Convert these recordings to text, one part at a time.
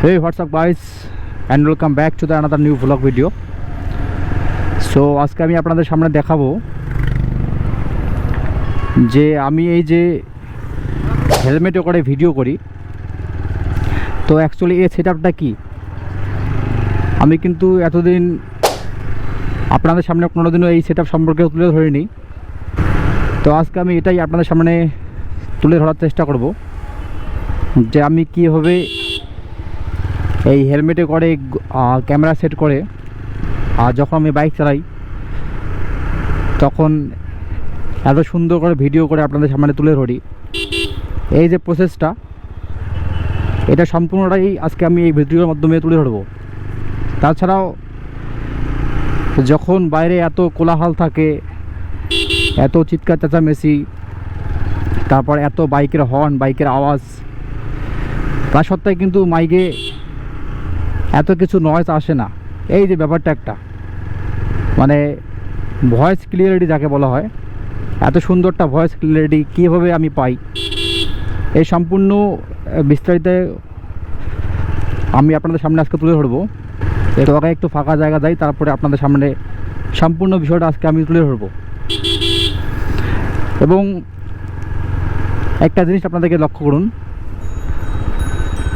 Hey, what's up guys? And welcome back to the another new vlog video. So আজকে আমি আপনাদের সামনে দেখাবো যে আমি এই যে হেলমেটে করে ভিডিও করি। তো অ্যাকচুয়ালি এই সেট আপটা কী? আমি কিন্তু এতদিন আপনাদের সামনে কোনোদিনও এই সেট সম্পর্কে তুলে ধরিনি। তো আজকে আমি এটাই আপনাদের সামনে তুলে ধরার চেষ্টা করব যে আমি কীভাবে এই হেলমেটে করে ক্যামেরা সেট করে। আর যখন আমি বাইক চালাই, তখন এত সুন্দর করে ভিডিও করে আপনাদের সামনে তুলে ধরি। এই যে প্রসেসটা এটা সম্পূর্ণটাই আজকে আমি এই ভিডিওর মাধ্যমে তুলে ধরবো। তাছাড়াও, যখন বাইরে এত কোলাহল থাকে, এত চিৎকার চেঁচামেচি, তারপর এত বাইকের হর্ন বাইকের আওয়াজ, তা সত্ত্বেও কিন্তু মাইকে এত কিছু নয়েজ আসে না। এই যে ব্যাপারটা একটা। মানে ভয়েস ক্লিয়ারিটি যাকে বলা হয়, এত সুন্দরটা ভয়েস ক্লিয়ারিটি কীভাবে আমি পাই? এই সম্পূর্ণ বিস্তারিত আমি আপনাদের সামনে আজকে তুলে ধরবো। একটু আগে একটু ফাঁকা জায়গা যাই, তারপরে আপনাদের সামনে সম্পূর্ণ বিষয়টা আজকে আমি তুলে ধরবো। এবং একটা জিনিস আপনাদেরকে লক্ষ্য করুন,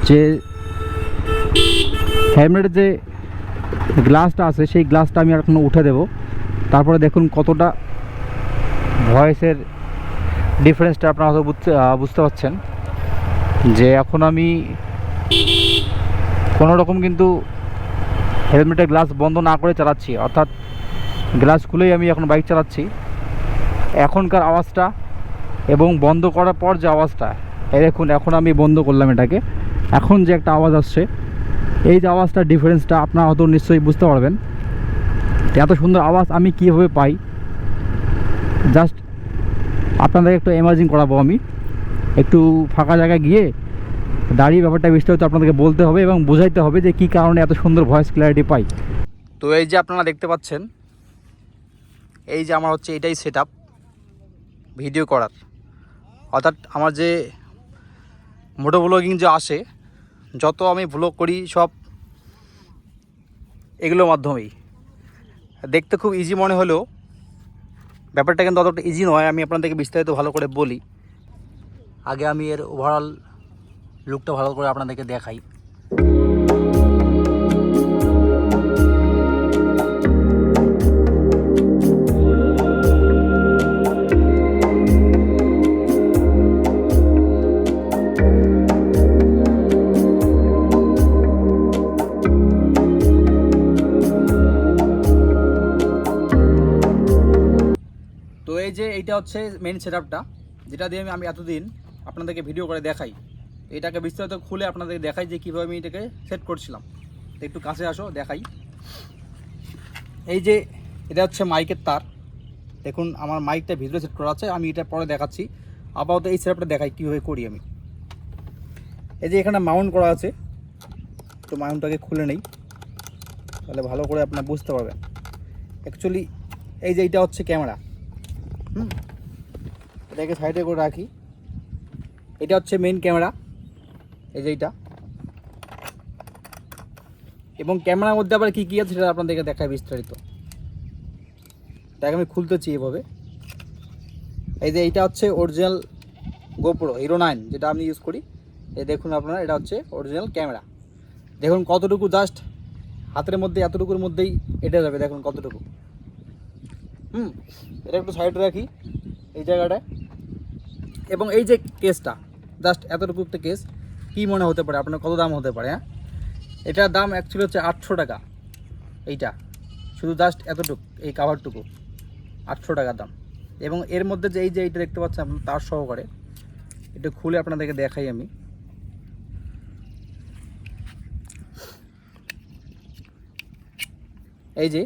যে হেলমেটের যে গ্লাসটা আছে, সেই গ্লাসটা আমি এখন উঠে দেব। তারপরে দেখুন কতটা ভয়েসের ডিফারেন্সটা আপনারা হয়তো বুঝতে বুঝতে পারছেন। যে এখন আমি কোনো রকম কিন্তু হেলমেটের গ্লাস বন্ধ না করে চালাচ্ছি, অর্থাৎ গ্লাস খুলেই আমি এখন বাইক চালাচ্ছি। এখনকার আওয়াজটা এবং বন্ধ করার পর যে আওয়াজটা, এই দেখুন, এখন আমি বন্ধ করলাম এটাকে। এখন যে একটা আওয়াজ আসছে এই যে আওয়াজটা ডিফারেন্সটা আপনারা হয়তো নিশ্চয়ই বুঝতে পারবেন। এত সুন্দর আওয়াজ আমি কীভাবে পাই? জাস্ট আপনাদের একটু ইমাজিন করাবো আমি। একটু ফাঁকা জায়গায় গিয়ে দাঁড়িয়ে ব্যাপারটা বিস্তারিত আপনাদেরকে বলতে হবে এবং বোঝাইতে হবে যে কী কারণে এত সুন্দর ভয়েস ক্ল্যারিটি পাই। তো এই যে আপনারা দেখতে পাচ্ছেন, এই যে আমার হচ্ছে এটাই সেট ভিডিও করার। অর্থাৎ আমার যে মোটো ব্লগিং যে আসে যত আমি ব্লগ করি, সব এগুলোর মাধ্যমেই। দেখতে খুব ইজি মনে হলেও, ব্যাপারটা কিন্তু অতটা ইজি নয়, আমি আপনাদেরকে বিস্তারিত ভালো করে বলি। আগে আমি এর ওভারঅল লুকটা ভালো করে আপনাদেরকে দেখাই। এইটা হচ্ছে মেন সেট যেটা দিয়ে আমি এতদিন আপনাদেরকে ভিডিও করে দেখাই। এটাকে বিস্তারিত খুলে আপনাদেরকে দেখাই যে কীভাবে আমি এটাকে সেট করছিলাম। তো একটু কাছে আসো, দেখাই। এই যে, এটা হচ্ছে মাইকের তার। দেখুন, আমার মাইকটা ভিতরে সেট করা আছে, আমি এটা পরে দেখাচ্ছি। আপাতত এই সেটআপটা দেখাই, কীভাবে করি আমি। এই যে এখানে মাউন্ট করা আছে, তো মাউন্টটাকে খুলে নেই। তাহলে ভালো করে আপনারা বুঝতে পারবেন। অ্যাকচুয়ালি এই যে এইটা হচ্ছে ক্যামেরা। হুম। এটাকে সাইডে করে রাখি। এটা হচ্ছে মেন ক্যামেরা এই যে এইটা। এবং ক্যামেরার মধ্যে আবার কী কী আছে সেটা আপনাদেরকে দেখায় বিস্তারিত। তাকে আমি খুলতেছি এভাবে। এই যে এইটা হচ্ছে অরিজিনাল গোপ্রো হিরো নাইন যেটা আমি ইউজ করি। এই দেখুন আপনারা, এটা হচ্ছে অরিজিনাল ক্যামেরা দেখুন কতটুকু জাস্ট হাতের মধ্যে, এতটুকুর মধ্যেই এটা যাবে, দেখুন কতটুকু। হুম, এটা একটু সাইড রাখি, এই জায়গাটায়। এবং এই যে কেসটা জাস্ট এতটুকু একটা কেস, কী মনে হতে পারে, আপনার কত দাম হতে পারে হ্যাঁ? এটার দাম অ্যাকচুয়ালি হচ্ছে আটশো টাকা, এইটা। শুধু জাস্ট এতটুকু, এই কাভারটুকু আটশো টাকা দাম। এবং এর মধ্যে যে এই যে এইটা দেখতে পাচ্ছেন আপনার তার সহকারে এটা খুলে আপনাদেরকে দেখাই আমি। এই যে,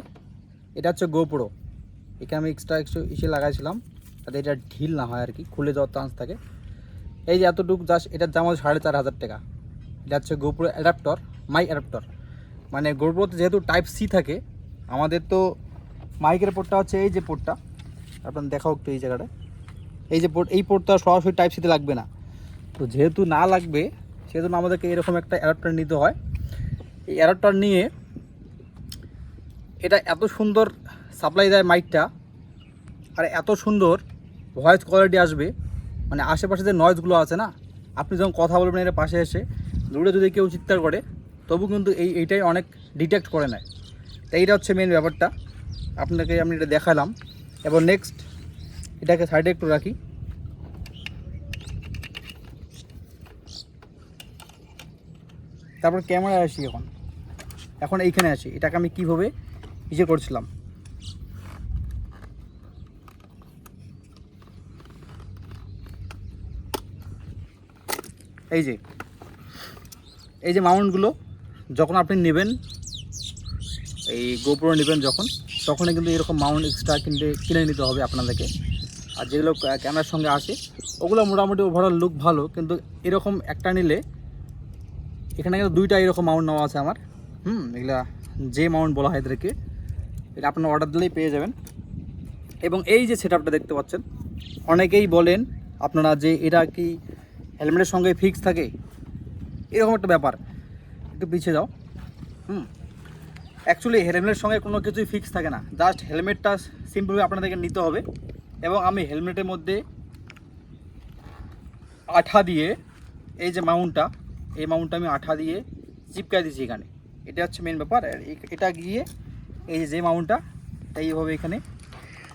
এটা হচ্ছে গোপ্রো এখানে আমি এক্সট্রা একটু ইসে লাগাইছিলাম, যাতে এটা ঢিল না হয় আর কি, খুলে যাওয়ার চান্স থাকে। এই যে এতটুকু জাস্ট এটার দাম হচ্ছে সাড়ে চার হাজার টাকা। এটা হচ্ছে গোপ্রো অ্যাডাপ্টর মাই অ্যাডাপ্টর মানে গোপ্রোতে যেহেতু টাইপ সি থাকে, আমাদের তো মাইকের পোর্টটা হচ্ছে এই যে পোর্টটা আপনার দেখাও একটু এই জায়গাটা। এই যে পোর্ট এই পোর্টটা সরাসরি টাইপ সিতে লাগবে না। তো যেহেতু না লাগবে, সেজন্য আমাদেরকে এরকম একটা অ্যাডাপ্টার নিতে হয়। এই অ্যাডাপ্টার নিয়ে এটা এত সুন্দর সাপ্লাই দেয় মাইকটা। আর এত সুন্দর ভয়েস কোয়ালিটি আসবে। মানে আশেপাশে যে নয়েজগুলো আছে না, আপনি যখন কথা বলবেন এর পাশে এসে দূরে যদি কেউ চিৎকার করে, তবু কিন্তু এই, এইটাই অনেক ডিটেক্ট করে নেয়। তো এইটা হচ্ছে মেন ব্যাপারটা। আপনাকে আমি এটা দেখালাম। এবং নেক্সট এটাকে সাইডে একটু রাখি। তারপর ক্যামেরায় আসি এখন। এখন এইখানে আসি। এটাকে আমি কীভাবে ইয়ে করছিলাম? এই যে এই যে মাউন্টগুলো, যখন আপনি নেবেন, এই গোপ্রো নেবেন যখন, তখনই কিন্তু এরকম মাউন্ট এক্সট্রা কিনতে, কিনে নিতে হবে আপনাদেরকে। আর যেগুলো ক্যামেরার সঙ্গে আসে ওগুলো মোটামুটি ওভারঅল লুক ভালো, কিন্তু এরকম একটা নিলে, এখানে কিন্তু দুইটা এরকম মাউন্ট নেওয়া আছে আমার। হুম, এগুলা যে মাউন্ট বলা হয় এদেরকে, এটা আপনার অর্ডার দিলেই পেয়ে যাবেন। এবং এই যে সেট দেখতে পাচ্ছেন, অনেকেই বলেন আপনারা যে এটা কি হেলমেটের সঙ্গে ফিক্স থাকে। এরকম একটা ব্যাপার। একটু পিছিয়ে যাও। হুম। অ্যাকচুয়ালি হেলমেটের সঙ্গে কোনো কিছুই ফিক্স থাকে না। জাস্ট হেলমেটটা সিম্পলভাবে আপনাদেরকে নিতে হবে। এবং আমি হেলমেটের মধ্যে আঠা দিয়ে এই যে মাউন্টটা, এই মাউন্টটা আমি আঠা দিয়ে চিপকাই দিয়েছি এখানে। এটা হচ্ছে মেন ব্যাপার। এটা গিয়ে এই যে মাউন্টটা, এইভাবে এখানে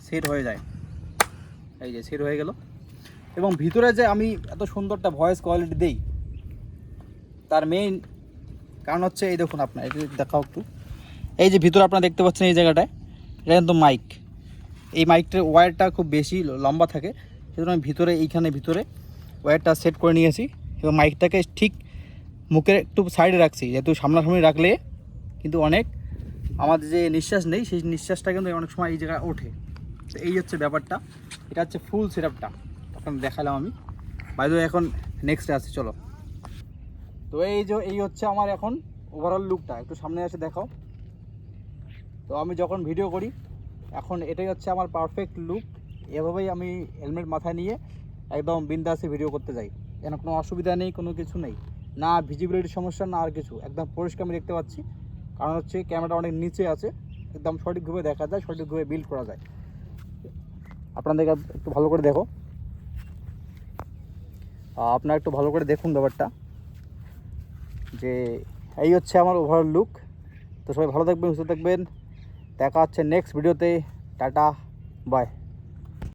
সেট হয়ে যায়। এই যে সেট হয়ে গেল। এবং ভিতরে যে আমি এত সুন্দরটা ভয়েস কোয়ালিটি দেই, তার মেইন কারণ হচ্ছে এই দেখুন আপনার যে দেখাও একটু। এই যে ভিতরে আপনারা দেখতে পাচ্ছেন এই জায়গাটায়, এটা কিন্তু মাইক এই মাইকটার ওয়্যারটা খুব বেশি লম্বা থাকে, সেজন্য আমি ভিতরে, এইখানে ভিতরে ওয়্যারটা সেট করে নিয়েছি। এবং মাইকটাকে ঠিক মুখের একটু সাইডে রাখছি, যেহেতু সামনাসামনি রাখলে কিন্তু অনেক আমাদের যে নিঃশ্বাস নেই, সেই নিঃশ্বাসটা কিন্তু অনেক সময় এই জায়গায় ওঠে। তো এই হচ্ছে ব্যাপারটা, এটা হচ্ছে ফুল সেটআপটা তখন দেখালাম আমি। বাইরে এখন নেক্সটে আসছি চলো। তো এই যে, এই হচ্ছে আমার এখন ওভারঅল লুকটা একটু সামনে এসে দেখাও। তো আমি যখন ভিডিও করি, এখন এটাই হচ্ছে আমার পারফেক্ট লুক এভাবেই আমি হেলমেট মাথায় নিয়ে একদম বিন্দাসে ভিডিও করতে যাই। যেন কোনো অসুবিধা নেই, কোনো কিছু নেই। না ভিজিবিলিটির সমস্যা, না আর কিছু। একদম পরিষ্কার আমি দেখতে পাচ্ছি। কারণ হচ্ছে ক্যামেরাটা অনেক নিচে আছে। একদম সঠিকভাবে দেখা যায়, সঠিকভাবে বিল্ড করা যায়। আপনাদের একটু ভালো করে দেখো। আপনারা একটু ভালো করে দেখুন ব্যাপারটা। যে এই হচ্ছে আমার ওভারঅল লুক তো সবাই ভালো থাকবেন, সুস্থ থাকবেন। দেখা হচ্ছে নেক্সট ভিডিওতে টাটা বাই